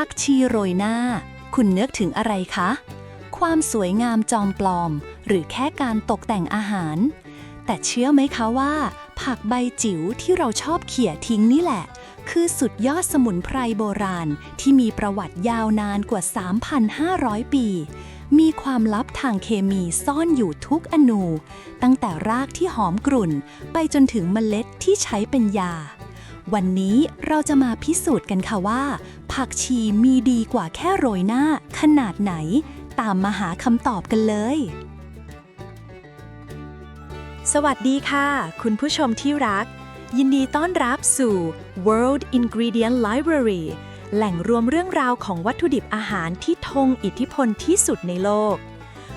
ผักชีโรยหน้า คุณนึกถึงอะไรคะ ความสวยงามจอมปลอม หรือแค่การตกแต่งอาหาร แต่เชื่อไหมคะว่า ผักใบจิ๋วที่เราชอบเขี่ยทิ้งนี่แหละ คือสุดยอดสมุนไพรโบราณที่มีประวัติยาวนานกว่า 3,500 ปี มีความลับทางเคมีซ่อนอยู่ทุกอนู ตั้งแต่รากที่หอมกรุ่น ไปจนถึงเมล็ดที่ใช้เป็นยา วันนี้เราจะมาพิสูจน์กันค่ะว่า ผักชีมีดีกว่าแค่โรยหน้า ขนาดไหน ตามมาหาคำตอบกันเลย สวัสดีค่ะ คุณผู้ชมที่รัก ยินดีต้อนรับสู่ World Ingredient Library แหล่งรวมเรื่องราวของวัตถุดิบอาหารที่ทงอิทธิพลที่สุดในโลก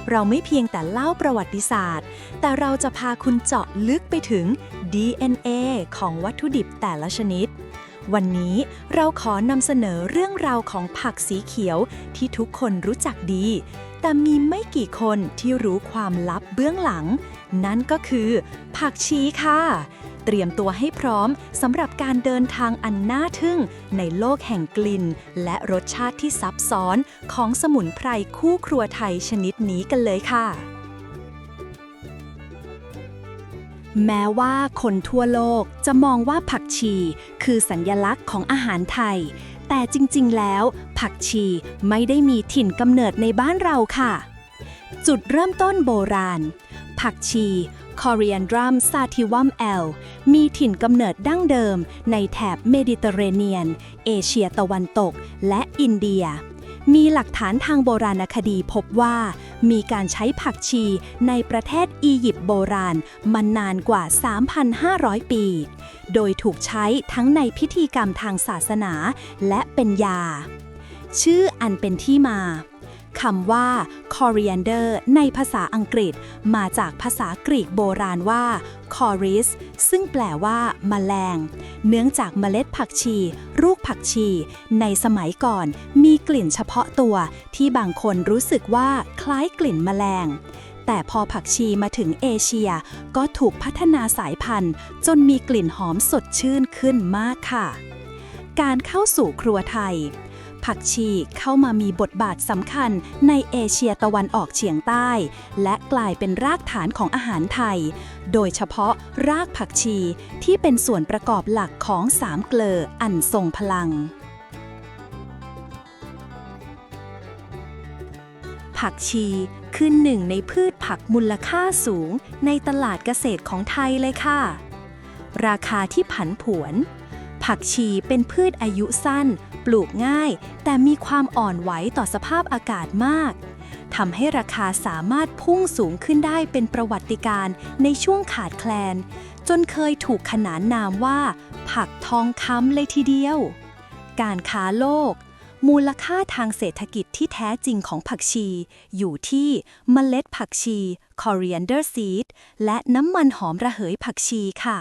เราไม่เพียงแต่เล่าประวัติศาสตร์ แต่เราจะพาคุณเจาะลึกไปถึง DNA ของวัตถุดิบแต่ละชนิด วันนี้เราขอนำเสนอเรื่องราวของผักสีเขียวที่ทุกคนรู้จักดี แต่มีไม่กี่คนที่รู้ความลับเบื้องหลัง นั่นก็คือ ผักชีค่ะ เตรียมตัวให้พร้อมสำหรับการเดินทางอันน่าทึ่งในโลกแห่งกลิ่น และรสชาติที่ซับซ้อนของสมุนไพรคู่ครัวไทยชนิดนี้กันเลยค่ะ แม้ว่าคนทั่วโลกจะมองว่าผักชีคือสัญญลักษณ์ของอาหารไทย แต่จริงๆ แล้ว ผักชีไม่ได้มีถิ่นกำเนิดในบ้านเราค่ะ จุดเริ่มต้นโบราณ ผักชี Coriandrum sativum L มีถิ่นกำเนิดดั้งเดิมในแถบเมดิเตอร์เรเนียน เอเชียตะวันตก และอินเดีย มีหลักฐานทางโบราณคดีพบว่า มีการใช้ผักชีในประเทศอียิปต์โบราณมานานกว่า 3,500 ปี โดยถูกใช้ทั้งในพิธีกรรมทางศาสนาและเป็นยา ชื่ออันเป็นที่มา คำว่า coriander ในภาษาอังกฤษ มาจากภาษากรีกโบราณว่า coris ซึ่งแปลว่าแมลง เนื่องจากเมล็ดผักชี ลูกผักชี ในสมัยก่อน มีกลิ่นเฉพาะตัว ที่บางคนรู้สึกว่าคล้ายกลิ่นแมลงแต่พอผักชีมาถึงเอเชีย ก็ถูกพัฒนาสายพันธุ์ จนมีกลิ่นหอมสดชื่นขึ้นมากค่ะ การเข้าสู่ครัวไทย ผักชีเข้ามามีบทบาทสำคัญในเอเชียตะวันออกเฉียงใต้ และกลายเป็นรากฐานของอาหารไทย โดยเฉพาะรากผักชีที่เป็นส่วนประกอบหลักของสามเกลออันทรงพลัง ผักชีคือหนึ่งในพืชผักมูลค่าสูงในตลาดเกษตรของไทยเลยค่ะ ราคาที่ผันผวน ผักชีเป็นพืชอายุสั้น ปลูกง่าย แต่มีความอ่อนไหวต่อสภาพอากาศมากทำให้ราคาสามารถพุ่งสูงขึ้นได้เป็นประวัติการณ์ในช่วงขาดแคลน จนเคยถูกขนานนามว่า ผักทองคำเลยทีเดียว การค้าโลก มูลค่าทางเศรษฐกิจที่แท้จริงของผักชี อยู่ที่เมล็ดผักชี coriander seed และน้ำมันหอมระเหยผักชีค่ะ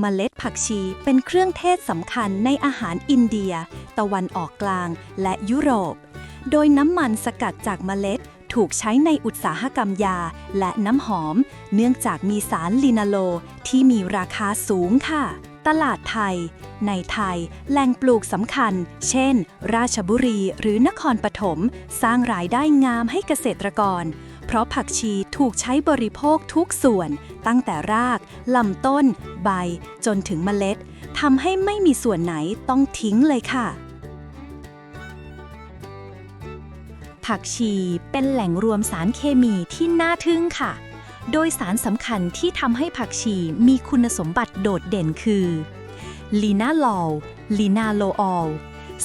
เมล็ดผักชีเป็นเครื่องเทศสำคัญในอาหารอินเดีย ตะวันออกกลางและยุโรป โดยน้ำมันสกัดจากเมล็ดถูกใช้ในอุตสาหกรรมยาและน้ำหอม เนื่องจากมีสารลินาโลที่มีราคาสูงค่ะ ตลาดไทย ในไทยแหล่งปลูกสำคัญ เช่น ราชบุรีหรือนครปฐมสร้างรายได้งามให้เกษตรกร เพราะผักชีถูกใช้บริโภคทุกส่วน ตั้งแต่รากลำต้น ใบ จนถึงเมล็ดทำให้ไม่มีส่วนไหนต้องทิ้งเลยค่ะ ผักชีเป็นแหล่งรวมสารเคมีที่น่าทึ่งค่ะ โดยสารสำคัญที่ทำให้ผักชีมีคุณสมบัติโดดเด่นคือลีนาลอลลีนาโลออล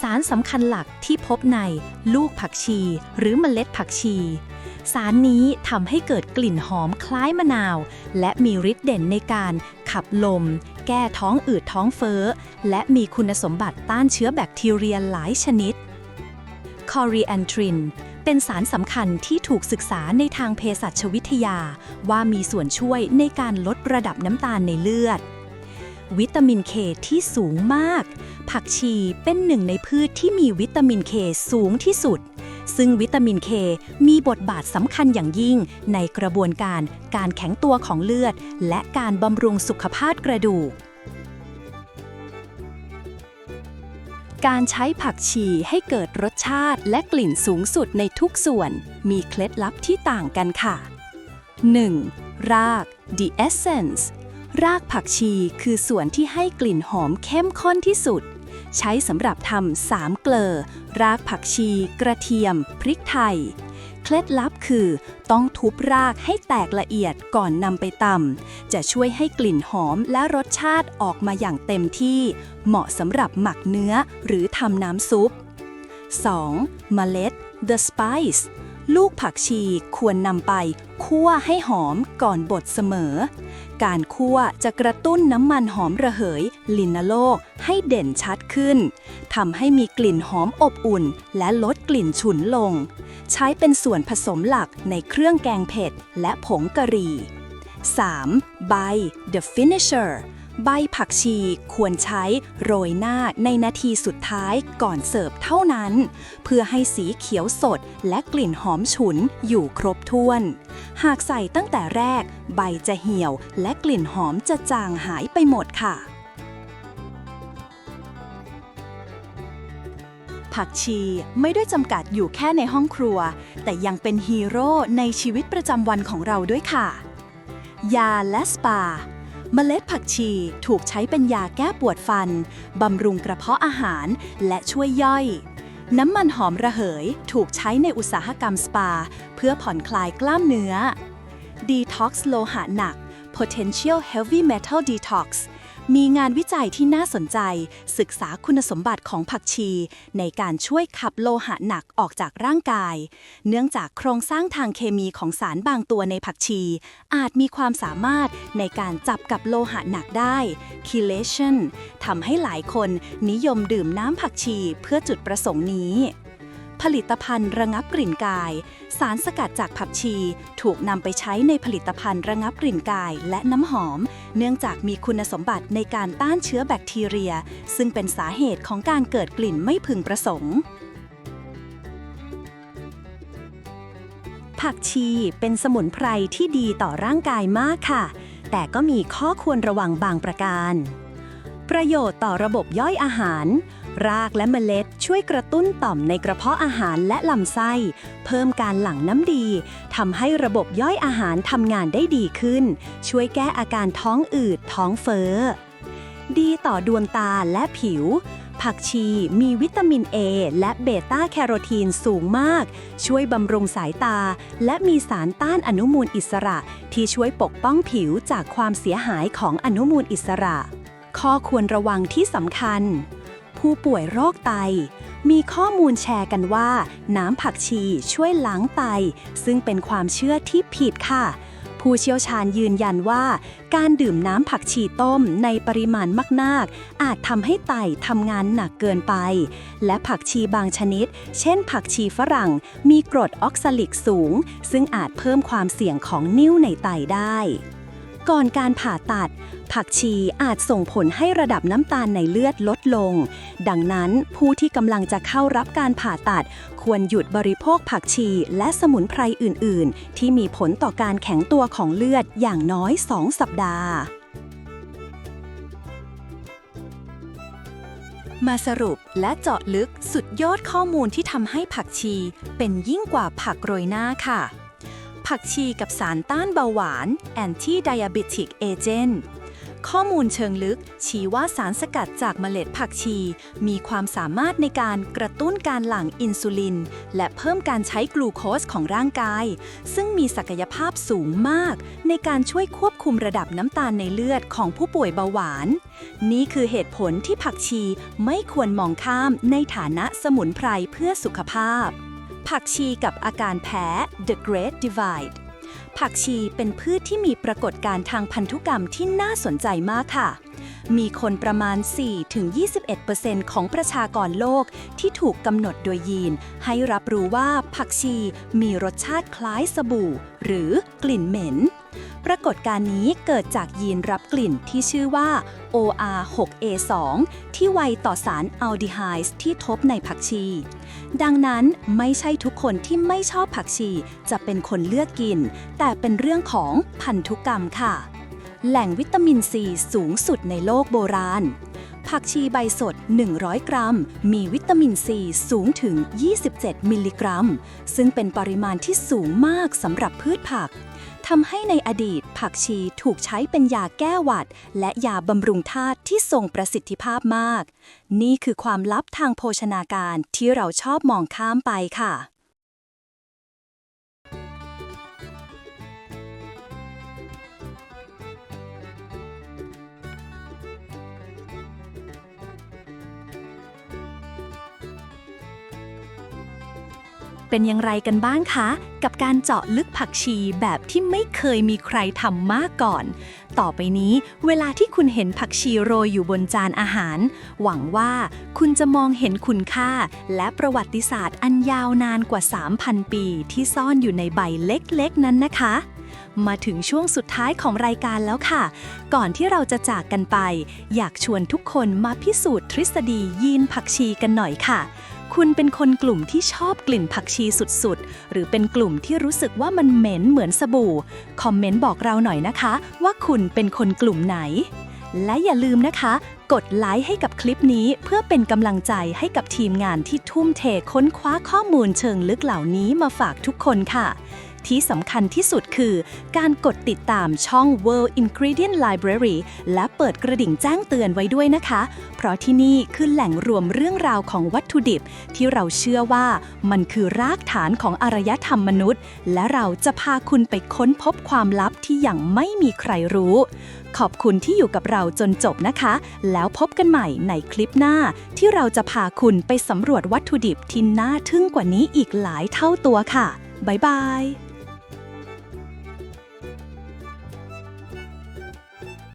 สารสำคัญหลักที่พบในลูกผักชีหรือเมล็ดผักชี สารนี้ทำให้เกิดกลิ่นหอมคล้ายมะนาว และมีฤทธิ์เด่นในการขับลม แก้ท้องอืดท้องเฟ้อ และมีคุณสมบัติต้านเชื้อแบคทีเรียหลายชนิดคอรีแอนทรินเป็นสารสำคัญที่ถูกศึกษาในทางเภสัชวิทยา ว่ามีส่วนช่วยในการลดระดับน้ำตาลในเลือด วิตามินเคที่สูงมาก ผักชีเป็นหนึ่งในพืชที่มีวิตามินเคสูงที่สุด ซึ่งวิตามินเคมีบทบาทสำคัญอย่างยิ่ง ในกระบวนการการแข็งตัวของเลือด และการบำรุงสุขภาพกระดูก การใช้ผักชีให้เกิดรสชาติและกลิ่นสูงสุดในทุกส่วน มีเคล็ดลับที่ต่างกันค่ะ 1. ราก the essence รากผักชีคือส่วนที่ให้กลิ่นหอมเข้มข้นที่สุด ใช้สำหรับทำสามเกลอ รากผักชี กระเทียม พริกไทย เคล็ดลับคือ ต้องทุบรากให้แตกละเอียดก่อนนำไปตำจะช่วยให้กลิ่นหอมและรสชาติออกมาอย่างเต็มที่ เหมาะสำหรับหมักเนื้อหรือทำน้ำซุป 2. เมล็ด the spice ลูกผักชีควรนำไปคั่วให้หอมก่อนบดเสมอ การ คั่วจะกระตุ้นน้ำมันหอมระเหย ลินาโลกให้เด่นชัดขึ้นทำให้มีกลิ่นหอมอบอุ่น และลดกลิ่นฉุนลง ใช้เป็นส่วนผสมหลักในเครื่องแกงเผ็ดและผงกะหรี่ 3. ใบ the finisher ใบผักชีควรใช้โรยหน้าในนาทีสุดท้ายก่อนเสิร์ฟเท่านั้น เพื่อให้สีเขียวสดและกลิ่นหอมฉุนอยู่ครบถ้วน หากใส่ตั้งแต่แรก ใบจะเหี่ยวและกลิ่นหอมจะจางหายไปหมดค่ะ ผักชีไม่ได้จำกัดอยู่แค่ในห้องครัว แต่ยังเป็นฮีโร่ในชีวิตประจำวันของเราด้วยค่ะ ยาและสปา เมล็ดผักชีถูกใช้เป็นยาแก้ปวดฟัน บำรุงกระเพาะอาหารและช่วยย่อย น้ำมันหอมระเหยถูกใช้ในอุตสาหกรรมสปา เพื่อผ่อนคลายกล้ามเนื้อ Detox โลหะหนัก Potential Heavy Metal Detox มีงานวิจัยที่น่าสนใจ ศึกษาคุณสมบัติของผักชี ในการช่วยขับโลหะหนักออกจากร่างกาย เนื่องจากโครงสร้างทางเคมีของสารบางตัวในผักชี อาจมีความสามารถในการจับกับโลหะหนักได้ chelation ทำให้หลายคนนิยมดื่มน้ำผักชีเพื่อจุดประสงค์นี้ ผลิตภัณฑ์ระงับกลิ่นกาย สารสกัดจากผักชี ถูกนำไปใช้ในผลิตภัณฑ์ระงับกลิ่นกายและน้ำหอม เนื่องจากมีคุณสมบัติในการต้านเชื้อแบคทีเรีย ซึ่งเป็นสาเหตุของการเกิดกลิ่นไม่พึงประสงค์ ผักชีเป็นสมุนไพรที่ดีต่อร่างกายมากค่ะ แต่ก็มีข้อควรระวังบางประการ ประโยชน์ต่อระบบย่อยอาหาร รากและเมล็ดช่วยกระตุ้นต่อมในกระเพาะอาหารและลำไส้ เพิ่มการหลั่งน้ำดีทำให้ระบบย่อยอาหารทำงานได้ดีขึ้น ช่วยแก้อาการท้องอืดท้องเฟ้อ ดีต่อดวงตาและผิว ผักชีมีวิตามิน A และเบต้าแคโรทีนสูงมาก ช่วยบำรุงสายตา และมีสารต้านอนุมูลอิสระ ที่ช่วยปกป้องผิวจากความเสียหายของอนุมูลอิสระ ข้อควรระวังที่สำคัญ ผู้ป่วยโรคไต มีข้อมูลแชร์กันว่า น้ำผักชีช่วยล้างไต ซึ่งเป็นความเชื่อที่ผิดค่ะ ผู้เชี่ยวชาญยืนยันว่า การดื่มน้ำผักชีต้มในปริมาณมากๆ อาจทำให้ไตทำงานหนักเกินไป และผักชีบางชนิด เช่น ผักชีฝรั่ง มีกรดออกซาลิกสูง ซึ่งอาจเพิ่มความเสี่ยงของนิ่วในไตได้ ก่อนการผ่าตัด ผักชีอาจส่งผลให้ระดับน้ำตาลในเลือดลดลง ดังนั้นผู้ที่กำลังจะเข้ารับการผ่าตัด ควรหยุดบริโภคผักชีและสมุนไพรอื่น ๆ ที่มีผลต่อการแข็งตัวของเลือดอย่างน้อย 2 สัปดาห์ มาสรุปและเจาะลึกสุดยอดข้อมูลที่ทำให้ผักชีเป็นยิ่งกว่าผักโรยหน้าค่ะ ผักชีกับสารต้านเบาหวาน anti diabetic agent ข้อมูลเชิงลึก ชี้ว่าสารสกัดจากเมล็ดผักชี มีความสามารถในการกระตุ้นการหลั่งอินซูลิน และเพิ่มการใช้กลูโคสของร่างกาย ซึ่งมีศักยภาพสูงมาก ในการช่วยควบคุมระดับน้ำตาลในเลือดของผู้ป่วยเบาหวาน นี่คือเหตุผลที่ผักชีไม่ควรมองข้ามในฐานะสมุนไพรเพื่อสุขภาพ ผักชีกับอาการแพ้ The Great Divide ผักชีเป็นพืชที่มีปรากฏการณ์ทางพันธุกรรมที่น่าสนใจมากค่ะ มีคนประมาณ 4-21%ของประชากรโลกที่ถูกกำหนดโดยยีน ให้รับรู้ว่าผักชีมีรสชาติคล้ายสบู่ หรือกลิ่นเหม็น ปรากฏการณ์นี้เกิดจากยีนรับกลิ่นที่ชื่อว่า OR6A2 ที่ไวต่อสารอัลดีไฮด์ที่ทบในผักชี ดังนั้นไม่ใช่ทุกคนที่ไม่ชอบผักชี จะเป็นคนเลือกกิน แต่เป็นเรื่องของพันธุกรรมค่ะ แหล่งวิตามินซีสูงสุดในโลกโบราณ ผักชีใบสด 100 กรัม มีวิตามินซีสูงถึง 27 มิลลิกรัม ซึ่งเป็นปริมาณที่สูงมากสำหรับพืชผักทำให้ในอดีตผักชีถูกใช้เป็นยาแก้หวัด และยาบำรุงธาตุที่ทรงประสิทธิภาพมาก นี่คือความลับทางโภชนาการที่เราชอบมองข้ามไปค่ะ เป็นอย่างไรกันบ้างคะ กับการเจาะลึกผักชีแบบที่ไม่เคยมีใครทำมาก่อน ต่อไปนี้เวลาที่คุณเห็นผักชีโรยอยู่บนจานอาหาร หวังว่าคุณจะมองเห็นคุณค่า และประวัติศาสตร์อันยาวนานกว่า 3,000 ปี ที่ซ่อนอยู่ในใบเล็กๆ นั้นนะคะ มาถึงช่วงสุดท้ายของรายการแล้วค่ะ ก่อนที่เราจะจากกันไป อยากชวนทุกคนมาพิสูจน์ทฤษฎียีนผักชีกันหน่อยค่ะ คุณเป็นคนกลุ่มที่ชอบกลิ่นผักชีสุดๆ หรือเป็นกลุ่มที่รู้สึกว่ามันเหม็นเหมือนสบู่ คอมเมนต์บอกเราหน่อยนะคะ ว่าคุณเป็นคนกลุ่มไหน และอย่าลืมนะคะ กดไลค์ให้กับคลิปนี้เพื่อเป็นกำลังใจให้กับทีมงานที่ทุ่มเทค้นคว้าข้อมูลเชิงลึกเหล่านี้มาฝากทุกคนค่ะ ที่สำคัญที่สุดคือ การกดติดตามช่อง World Ingredient Library และเปิดกระดิ่งแจ้งเตือนไว้ด้วยนะคะ เพราะที่นี่คือแหล่งรวมเรื่องราวของวัตถุดิบ ที่เราเชื่อว่ามันคือรากฐานของอารยธรรมมนุษย์ และเราจะพาคุณไปค้นพบความลับที่ยังไม่มีใครรู้ ขอบคุณที่อยู่กับเราจนจบนะคะ แล้วพบกันใหม่ในคลิปหน้า ที่เราจะพาคุณไปสำรวจวัตถุดิบที่น่าทึ่งกว่านี้อีกหลายเท่าตัวค่ะ บ๊ายบาย